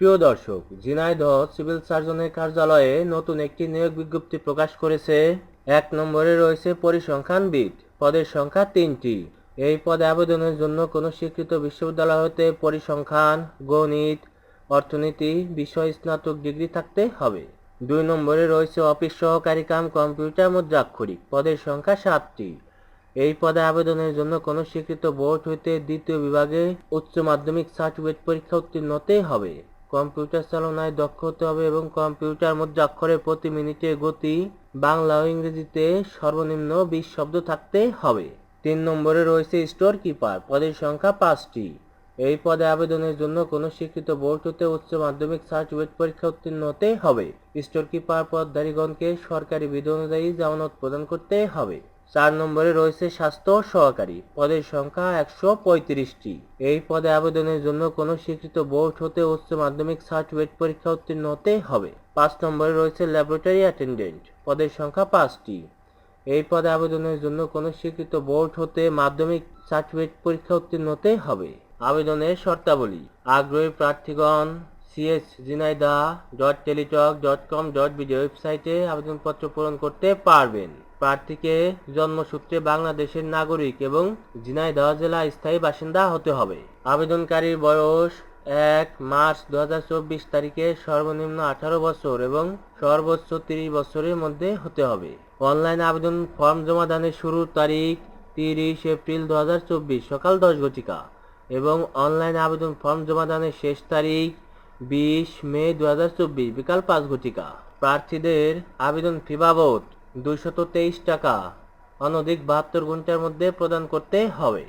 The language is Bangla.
প্রিয় দর্শক ঝিনাইদহ সিভিল সার্জনের কার্যালয়ে নতুন একটি নিয়োগ বিজ্ঞপ্তি প্রকাশ করেছে। এক নম্বরে রয়েছে পরিসংখ্যানবিদ পদের সংখ্যা তিনটি। এই পদে আবেদনের জন্য কোনো স্বীকৃত বিশ্ববিদ্যালয় হতে পরিসংখ্যান, গণিত, অর্থনীতি, বিষয় স্নাতক ডিগ্রি থাকতে হবে। দুই নম্বরে রয়েছে অফিস সহকারী কাম কম্পিউটার মুদ্রাক্ষরিক, পদের সংখ্যা সাতটি। এই পদে আবেদনের জন্য কোনো স্বীকৃত বোর্ড হইতে দ্বিতীয় বিভাগে উচ্চ মাধ্যমিক সার্টিফিকেট পরীক্ষা উত্তীর্ণ হবে। কম্পিউটার চালনায় দক্ষ হতে হবে এবং কম্পিউটার মুদ্রাক্ষরে প্রতি মিনিটে গতি, বাংলা ও ইংরেজিতে সর্বনিম্ন বিশ শব্দ থাকতে হবে। তিন নম্বরে রয়েছে স্টোর কিপার, পদের সংখ্যা পাঁচটি। এই পদে আবেদনের জন্য কোনো স্বীকৃত বোর্ড হতে উচ্চ মাধ্যমিক সার্টিফিকেট পরীক্ষা উত্তীর্ণ হতে হবে। স্টোর কিপার পদধারীগণকে সরকারি বিধি অনুযায়ী জামানত প্রদান করতে হবে। চার নম্বরে রয়েছে স্বাস্থ্য সহকারী। পদের সংখ্যা একশো পঁয়ত্রিশটি। এই পদে আবেদনের জন্য কোনো স্বীকৃত বোর্ড হতে উচ্চ মাধ্যমিক সার্টিফিকেট পরীক্ষা উত্তীর্ণ হতে হবে। পাঁচ নম্বরে রয়েছে ল্যাবরেটরি অ্যাটেন্ডেন্ট। পদের সংখ্যা পাঁচটি। এই পদে আবেদনের জন্য কোনো স্বীকৃত বোর্ড হতে মাধ্যমিক সার্টিফিকেট পরীক্ষা উত্তীর্ণ হতে হবে। আবেদনের শর্তাবলী। আগ্রহী প্রার্থীগণ CS Jhenaidah dot Teletalk dot com dot BD ওয়েবসাইটে আবেদনপত্র পূরণ করতে পারবেন। প্রার্থীকে জন্মসূত্রে বাংলাদেশের নাগরিক এবং ঝিনাইদহ জেলা স্থায়ী বাসিন্দা হতে হবে। আবেদনকারীর বয়স এক মার্চ দু হাজার চব্বিশ তারিখে সর্বনিম্ন আঠারো বছর এবং সর্বোচ্চ তিরিশ বছরের মধ্যে হতে হবে। অনলাইন আবেদন ফর্ম জমা দানের শুরুর তারিখ তিরিশ এপ্রিল দু হাজার চব্বিশ সকাল দশ ঘটিকা এবং অনলাইন আবেদন ফর্ম জমা দানের শেষ তারিখ বিশ মে দু হাজার চব্বিশ বিকাল পাঁচ ঘটিকা প্রার্থীদের আবেদন ফি বাবদ দুইশত তেইশ টাকা। অনধিক বাহাত্তর ঘণ্টার মধ্যে প্রদান করতে হবে।